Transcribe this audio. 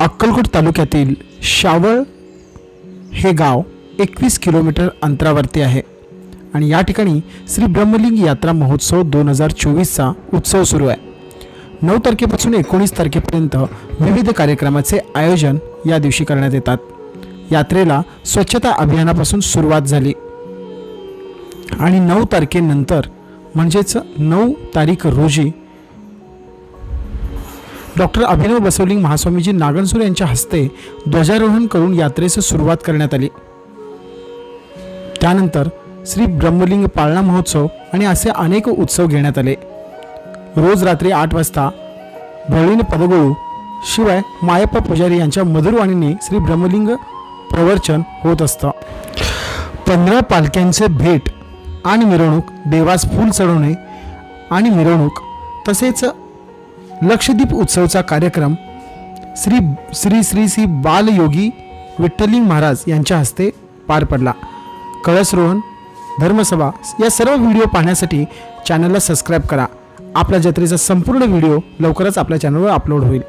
अक्कलकोट तालुक्यातील शावळ हे गाव एकवीस किलोमीटर अंतरावरती आहे. आणि या ठिकाणी श्री ब्रह्मलिंग यात्रा महोत्सव दोन हजार चोवीसचा उत्सव सुरू आहे. नऊ तारखेपासून एकोणीस तारखेपर्यंत विविध कार्यक्रमाचे आयोजन या दिवशी करण्यात येतात. यात्रेला स्वच्छता अभियानापासून सुरुवात झाली. आणि नऊ तारखेनंतर म्हणजेच नऊ तारीख रोजी डॉक्टर अभिनव बसवलिंग महास्वामीजी नागणसूर यांच्या हस्ते ध्वजारोहण करून यात्रेस सुरुवात करण्यात आली. त्यानंतर श्री ब्रह्मलिंग पाळणा महोत्सव आणि असे अनेक उत्सव घेण्यात आले. रोज रात्री आठ वाजता भोळीने पदगळू शिवाय मायप्पा पुजारी यांच्या मधुरवाणीने श्री ब्रह्मलिंग प्रवचन होत असतं. पंधरा पालख्यांचे भेट आणि मिरवणूक देवास फूल चढवणे आणि मिरवणूक तसेच लक्षद्वीप उत्सवचा कार्यक्रम श्री श्री श्री श्री बालयोगी विठ्ठलिंग महाराज यांच्या हस्ते पार पडला. कळसरोहण धर्मसभा या सर्व व्हिडिओ पाहण्यासाठी चॅनलला सबस्क्राईब करा. आपल्या जत्रेचा संपूर्ण व्हिडिओ लवकरच आपल्या चॅनलवर अपलोड होईल.